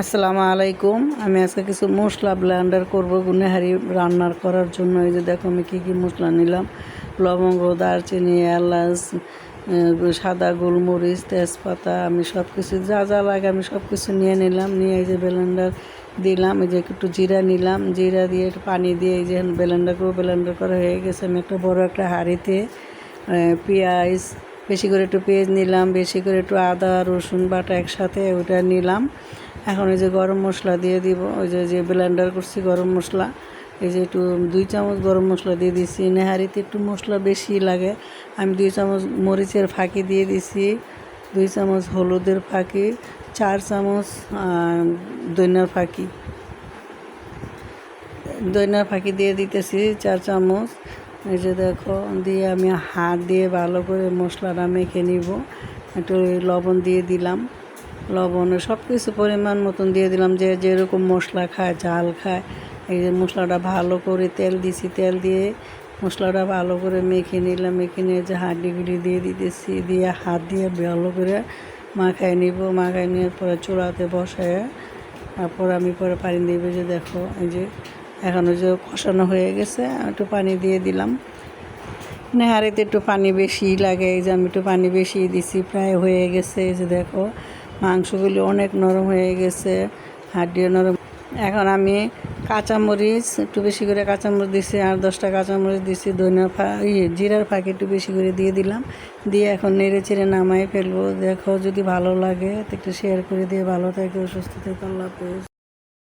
আসসালামু আলাইকুম। আমি আজকে কিছু মশলা ব্লেন্ডার করব, গুনেহারি রান্নার করার জন্য। এই যে দেখো আমি কী কী মশলা নিলাম। লবঙ্গ, দারচিনি, এলাচ সাদা গোলমরিচ, তেজপাতা, আমি সব কিছু যা যা লাগে আমি সব কিছু নিয়ে নিলাম। নিয়ে এই যে ব্লেন্ডার দিলাম, এই যে একটু জিরা নিলাম। জিরা দিয়ে একটু পানি দিয়ে এই যে ব্লেন্ডার করব ব্লেন্ডার করা হয়ে গেছে। আমি একটা বড় একটা হাঁড়িতে পেঁয়াজ, বেশি করে একটু পেঁয়াজ নিলাম, বেশি করে একটু আদা, রসুন বাটা একসাথে ওটা নিলাম। এখন এই যে গরম মশলা দিয়ে দিব, ওই যে যে ব্লেন্ডার করছি গরম মশলা, এই যে একটু দুই চামচ গরম মশলা দিয়ে দিছি। নেহারিতে একটু মশলা বেশি লাগে, আমি দুই চামচ মরিচের ফাঁকি দিয়ে দিছি, দুই চামচ হলুদের ফাঁকি, চার চামচ দইনার ফাঁকি। দইনার ফাঁকি দিয়ে দিতেছি চার চামচ। এই যে দেখো, দিয়ে আমি হাত দিয়ে ভালো করে মশলাটা মেখে নিব। একটু লবণ দিয়ে দিলাম। লবণ, সব কিছু পরিমাণ মতন দিয়ে দিলাম যে যেরকম মশলা খায়, ঝাল খায়। এই যে মশলাটা ভালো করে তেল দিছি, তেল দিয়ে মশলাটা ভালো করে মেখে নিলাম, মেখে নিয়ে যে হাঁডিগুলি দিয়ে দিতেছি, দিয়ে হাত দিয়ে ভালো করে মাখায় নিব। মাখায় নেওয়ার পরে চূড়াতে বসায়, তারপর আমি পরে পানি দিয়ে যে দেখো, এই যে এখন ওই যে কষানো হয়ে গেছে, একটু পানি দিয়ে দিলাম। নেহারিতে একটু পানি বেশি লাগে, এই যে আমি একটু পানি বেশি দিছি, প্রায় হয়ে গেছে, এই যে দেখো। মাংসগুলি অনেক নরম হয়ে গেছে হাড্ডিও নরম। এখন আমি কাঁচামরিচ, একটু বেশি করে কাঁচামরিচ দিছি, আর দশটা কাঁচামরিচ দিছি, ধনিয়া ফা ইয়ে জিরার ফাঁকে একটু বেশি করে দিয়ে দিলাম। দিয়ে এখন নেড়ে চেড়ে নামাই ফেলব। দেখো যদি ভালো লাগে একটু শেয়ার করে দিয়ে ভালো থাকে, সুস্থ থেকে, আল্লাহ